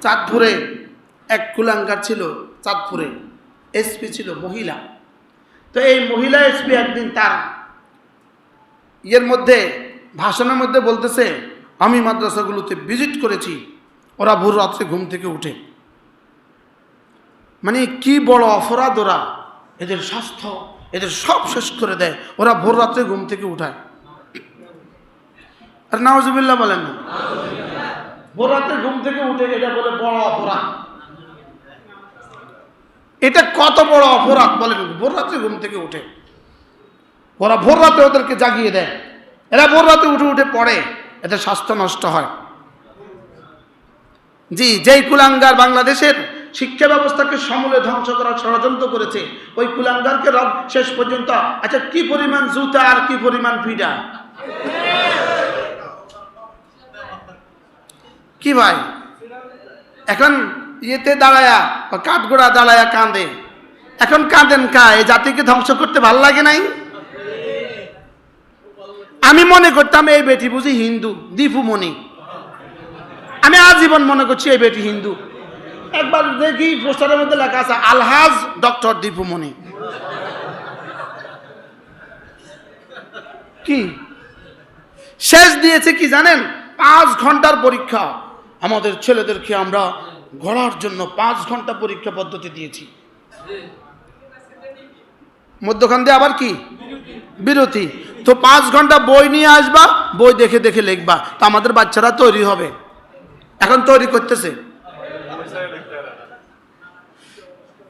চাঁদপুরে এক কুলাঙ্কার ছিল, চাঁদপুরে এসপি ছিল, মহিলা। তো এই মহিলা এসপি একদিন তার ইয়ের মধ্যে, ভাষণের মধ্যে বলতেছে, আমি মাদ্রাসাগুলোতে ভিজিট করেছি, ওরা ভোর রাত্রে ঘুম থেকে উঠে। মানে কি বড় অপরাধ ওরা। এদের স্বাস্থ্য, এদের সব শেষ করে দেয়, ওরা ভোর রাত্রে ঘুম থেকে উঠায়। আর নওয়াজুবিল্লাহ বলেন না। রাত্রে ঘুম থেকে উঠে বলে বড় অপরাধ। এটা কত বড় অপরাধ বলেন? ভোর ঘুম থেকে উঠে। ওরা ভোর রাতে ওদেরকে জাগিয়ে দেয়। এরা ভোর রাতে উঠে উঠে পড়ে। এদের স্বাস্থ্য নষ্ট হয়। জি, যেই কুলাঙ্গার বাংলাদেশের শিক্ষা ব্যবস্থাকে সমূলে ধ্বংস করার ষড়যন্ত্র করেছে, ওই কুলাঙ্গারকে রব শেষ পর্যন্ত আচ্ছা কি পরিমাণ জুতা আর কি পরিমাণ ফিডা? কি ভাই? এখন ইয়েতে দাঁড়ায়া কাঠগোড়া দাঁড়ায়া কাঁদে। এখন কাঁদেন কা, এই জাতিকে ধ্বংস করতে ভালো লাগে নাই? আমি মনে করতাম এই বেটি বুঝি হিন্দু, দীপু মনি। আমি আজীবন মনে করছি এই বেটি হিন্দু। একবার দেখি পোস্টারের মধ্যে লেখা আছে, আলহাজ ডক্টর দীপুমণি কি? শেষ দিয়েছে কি জানেন? পাঁচ ঘণ্টার পরীক্ষা। আমাদের ছেলেদেরকে আমরা গড়ার জন্য পাঁচ ঘণ্টা পরীক্ষা পদ্ধতি দিয়েছি। মধ্যখান দিয়ে আবার কি? বিরতি। তো পাঁচ ঘণ্টা বই নিয়ে আসবা, বই দেখে দেখে লিখবা, তো আমাদের বাচ্চারা তৈরি হবে। এখন তৈরি করতেছে।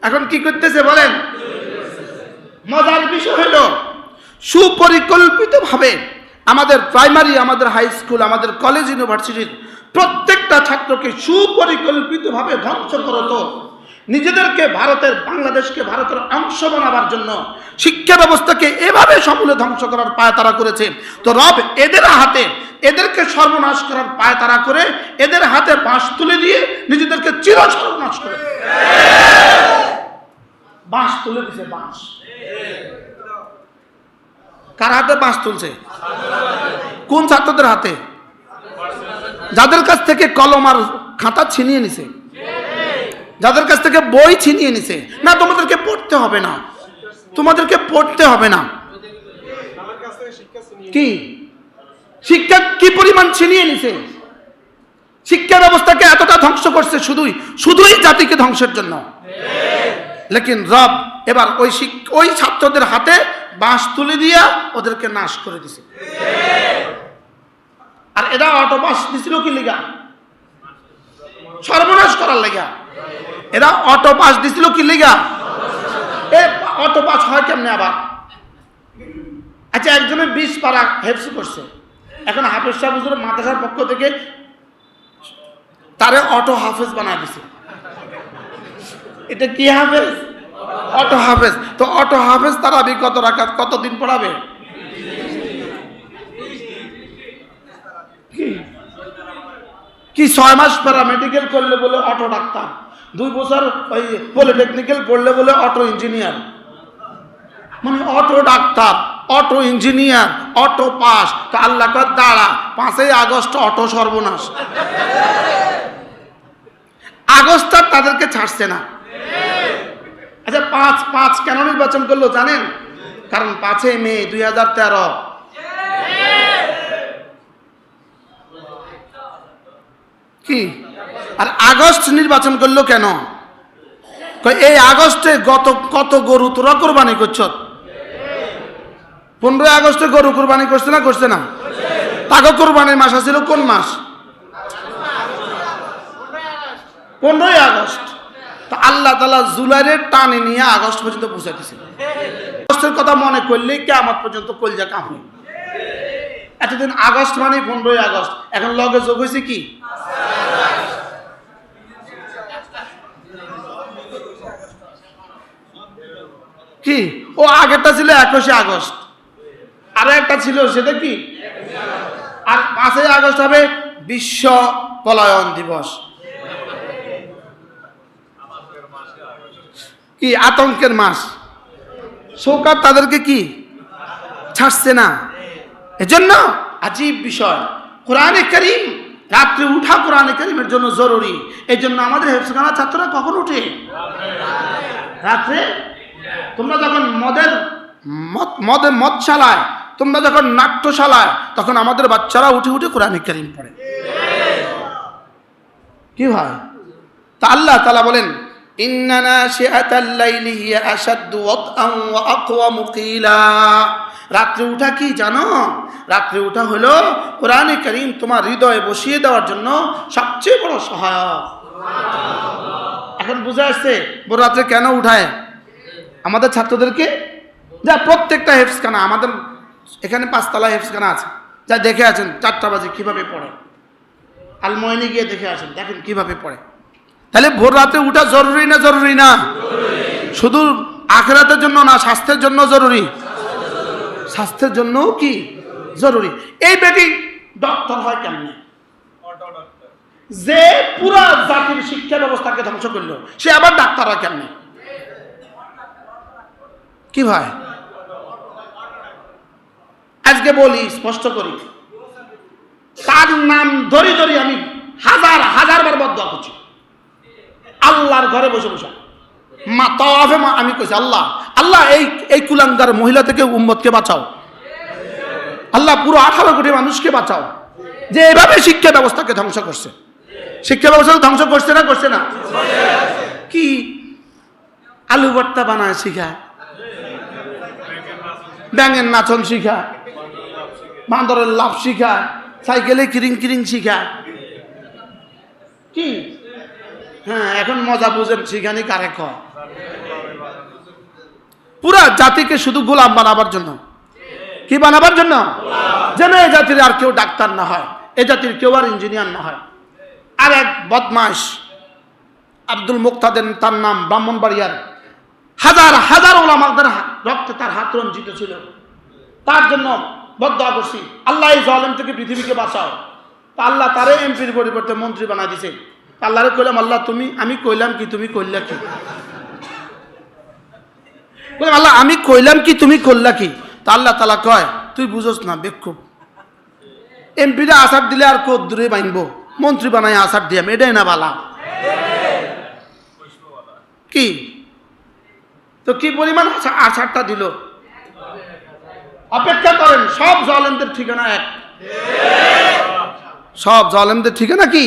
এখন কি করতেছে বলেন? মজার বিষয় হলো, সুপরিকল্পিতভাবে আমাদের প্রাইমারি আমাদের হাই স্কুল আমাদের কলেজ ইউনিভার্সিটির প্রত্যেকটা ছাত্রকে সুপরিকল্পিতভাবে ধ্বংস করতো নিজেদেরকে ভারতের, বাংলাদেশকে ভারতের অংশ বানাবার জন্য শিক্ষা ব্যবস্থাকে এভাবে সমূলে ধ্বংস করার পায় তারা করেছে। তো রব এদের হাতে, এদেরকে সর্বনাশ করার পায় তারা করে, এদের হাতে বাঁশ তুলে দিয়ে নিজেদেরকে চির সর্বনাশ করে। বাঁশ তুলে দিছে, বাঁশ। কার হাতে বাঁশ তুলছে? কোন ছাত্রদের হাতে? যাদের কাছ থেকে কলম আর খাতা ছিনিয়ে নিছে, যাদের কাছ থেকে বই ছিনিয়ে নিছে, না, তোমাদেরকে পড়তে হবে না, তোমাদেরকে পড়তে হবে না। কি? শিক্ষা কি পরিমাণ ছিনিয়ে নিছে? শিক্ষা ব্যবস্থাকে এতটা ধ্বংস করছে শুধুই শুধুই জাতিকে ধ্বংসের জন্য। লেকিন রব এবার ওই ওই ছাত্রদের হাতে বাঁশ তুলে দিয়া ওদেরকে নাশ করে দিছে। আর এরা অটোপাস দিছিল কি লিগা? সর্বনাশ করার লেগা। এরা অটোপাস দিছিল কি লিগা? এ অটোপাস হয় কেমনে আবার? আচ্ছা একজনে বিশ পারা হেফসি করছে। এখন হাফেজ সাহেব মাদ্রাসার পক্ষ থেকে তারে অটো হাফেজ বানায় দিছে। এটা কি হাফেজ? অটো হাফেজ। তো অটো হাফেজ তারাবি কত রাখাত কতদিন পড়াবে? কি ছয় মাস প্যারামেডিকেল করলে বলে অটো ডাক্তার? দুই বছর ওই পলিটেকনিক্যাল পড়লে বলে অটো ইঞ্জিনিয়ার মানে auto doctor auto engineer auto pass আল্লাহ দাঁড়া, পাঁচই আগস্ট অটো সর্বনাশ। আগস্ট আর তাদেরকে ছাড়ছে না। আচ্ছা পাঁচ পাঁচ কেন নির্বাচন করল জানেন? কারণ পাঁচই মে দুই হাজার তেরো। কি? আর আগস্ট নির্বাচন করল কেন? এই আগস্টে গত, কত গরু তোরা কোরবানি করছ? পনেরোই আগস্টে গরু কোরবানি করছে না করছে না? তাকে কোরবানির মাস আছিল কোন মাস? পনেরোই আগস্ট। তা আল্লাহ তালা জুলাইয়ের টানে নিয়ে আগস্ট পর্যন্ত পৌঁছে দিছে। আগস্টের কথা মনে করলে কে আমার পর্যন্ত কলজা কামড়ে এতদিন আগস্ট মানে পনেরোই আগস্ট। এখন লগে যোগ হয়েছে কি? কি? ও আগেরটা ছিল একুশে আগস্ট। আরও একটা ছিল, সেটা কি? আর পাঁচই আগস্ট হবে বিশ্ব পলায়ন দিবস। কি, আতঙ্কের মাস। সরকার তাদেরকে কি? ছাড়ছে না। এজন্য আজীব বিষয়। কোরআনে করিম, রাত্রে উঠা কোরআন করিমের জন্য জরুরি। এই জন্য আমাদের হেফসখানা ছাত্ররা কখন উঠে? রাত্রে তোমরা যখন মদের মদ, মদে মদ চালায়, তোমরা যখন নাট্য চালায়, তখন আমাদের বাচ্চারা উঠে উঠে কোরআন কারিম পড়ে। কি হয়? তা আল্লাহ তালা বলেন রাত্রে উঠা কি জানো? রাত্রে উঠা হলো কোরআনে করিম তোমার হৃদয়ে বসিয়ে দেওয়ার জন্য সবচেয়ে বড় সহায়ক। এখন বুঝে আসছে বড় রাত্রে কেন উঠায়? আমাদের ছাত্রদেরকে, যা প্রত্যেকটা হেফসখানা, আমাদের এখানে পাঁচতলা হেফসখানা আছে, যা দেখে আছেন চারটা বাজে কীভাবে পড়ে। আলময়নি গিয়ে দেখে আসেন, দেখেন কীভাবে পড়ে। তাহলে ভোর রাতে উঠা জরুরি না জরুরি না? শুধু আখেরাতের জন্য না, স্বাস্থ্যের জন্য জরুরি। স্বাস্থ্যের জন্য কি? জরুরি। এই বেটি ডক্টর হয় কেমনে? যে পুরা জাতির শিক্ষা ব্যবস্থাকে ধ্বংস করল, সে আবার ডাক্তার হয় কেমনে? কি ভাই? আজকে বলি, স্পষ্ট করি। তার নাম ধরি ধরি আমি হাজার হাজার বার বদ্ধ করছি। আল্লাহর ঘরে বসে বসে। মা তওয়াফে মা, আমি কইছি, আল্লাহ আল্লাহ, এই এই কুলাঙ্গার মহিলা থেকে উম্মতকে বাঁচাও। আল্লাহ, পুরো আঠারো কোটি মানুষকে বাঁচাও। যে এভাবে শিক্ষা ব্যবস্থাকে ধ্বংস করছে। শিক্ষা ব্যবস্থা ধ্বংস করছে না করছে না? কি? আলু ভর্তা বানায় শিখায় ব্যাঙের নাচন শিখায়, বান্দরের লাভ শিখায়, সাইকেলে কিরিং কিরিং শিখায়। কি? হ্যাঁ এখন মজা বুঝেন শিখানি কারে কয়? পুরা জাতিকে শুধু গোলাম বানাবার জন্য। কি বানাবার জন্য? যেন এই জাতির আর কেউ ডাক্তার না হয়, এ জাতির কেউ আর ইঞ্জিনিয়ার না হয়। আর এক বদমাস আব্দুল মুক্তাদের তার নাম ব্রাহ্মণবাড়িয়ার হাজার হাজার ওলামাদের রক্তে তার হাত রঞ্জিত ছিল। তার জন্য বদয়া করছি আল্লাহ এই জলেম থেকে পৃথিবীকে বাঁচাও। তা আল্লাহ তারে এমপির পরিবর্তে মন্ত্রী বানাই দিছে। আল্লাহরে কইলাম, আল্লাহ, তুমি, আমি কইলাম কি, তুমি কইলা কি? আল্লাহ, আমি কইলাম কি, তুমি করলা কি? তা আল্লাহ তালা কয়, তুই বুঝোস না বেক্ষুব এমপিরা আসার দিলে আর কোদ দূরে বাঁধবো মন্ত্রী বানাই আসার দিয়াম এটাই না বালা? কি? তো কি পরিমাণ আষাঢ়টা দিল? অপেক্ষা করেন, সব জলেমদের ঠিকানা এক। সব জলেমদের ঠিকানা কি?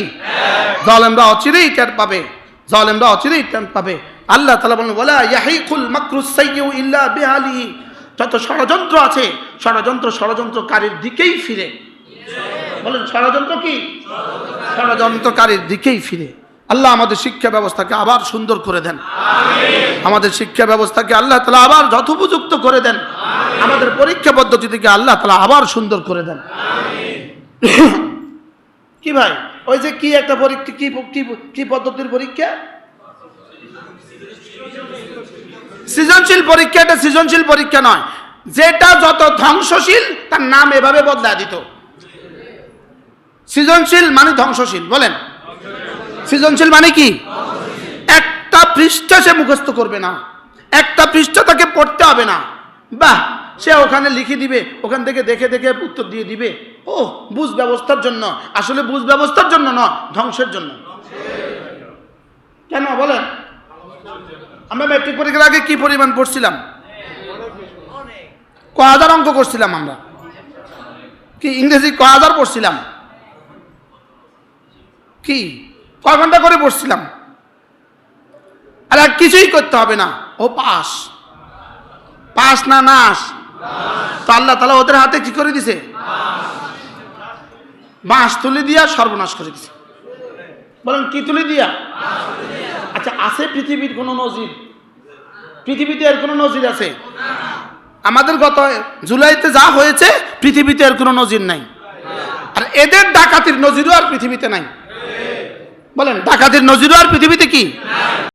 জলেমরা অচিরেই টের পাবে, জলেমরা অচিরেই টের পাবে। আল্লাহ তালা বলেন বলা ইয়াহিকুল মাকরুস সাইয়্যু ইল্লা বিহালিহি যত ষড়যন্ত্র আছে, ষড়যন্ত্র ষড়যন্ত্রকারীর দিকেই ফিরে। বলেন, ষড়যন্ত্র কি? ষড়যন্ত্রকারীর দিকেই ফিরে। আল্লাহ আমাদের শিক্ষা ব্যবস্থাকে আবার সুন্দর করে দেন। আমাদের শিক্ষা ব্যবস্থাকে আল্লাহ তালা আবার যথোপযুক্ত করে দেন। আমাদের পরীক্ষা পদ্ধতিকে আল্লাহ তালা আবার সুন্দর করে দেন। কি ভাই? ওই যে কি একটা পরীক্ষা কি- কি পদ্ধতির পরীক্ষা? সৃজনশীল পরীক্ষা এটা সৃজনশীল পরীক্ষা নয়। যেটা যত ধ্বংসশীল, তার নাম এভাবে বদলা দিত। সৃজনশীল মানে ধ্বংসশীল, বলেন। সৃজনশীল মানে কি? একটা পৃষ্ঠা সে মুখস্থ করবে না। একটা পৃষ্ঠা তাকে পড়তে হবে না। বাহ, সে ওখানে লিখে দিবে, ওখান থেকে দেখে দেখে উত্তর দিয়ে দিবে। ও বুঝ ব্যবস্থার জন্য। আসলে বুঝ ব্যবস্থার জন্য নয়, ধ্বংসের জন্য। কেন বলেন? আমরা ম্যাট্রিক পরীক্ষার আগে কি পরিমাণ পড়ছিলাম? ক হাজার অঙ্ক করছিলাম আমরা। কি, ইংরেজি ক হাজার পড়ছিলাম? কি? কয় ঘণ্টা করে বসছিলাম আর আর কিছুই করতে হবে না। ও পাস। পাস না নাস। তো আল্লাহ তালা ওদের হাতে কি করে দিছে? বাঁশ তুলে দিয়া সর্বনাশ করে দিছে। বলেন, কি তুলে দিয়া? আচ্ছা আছে পৃথিবীর কোনো নজির? পৃথিবীতে এর কোনো নজির আছে? আমাদের গত জুলাইতে যা হয়েছে, পৃথিবীতে এর কোনো নজির নাই। আর এদের ডাকাতির নজিরও আর পৃথিবীতে নাই। বলেন ডাকাতির নজিরও আর পৃথিবীতে কি?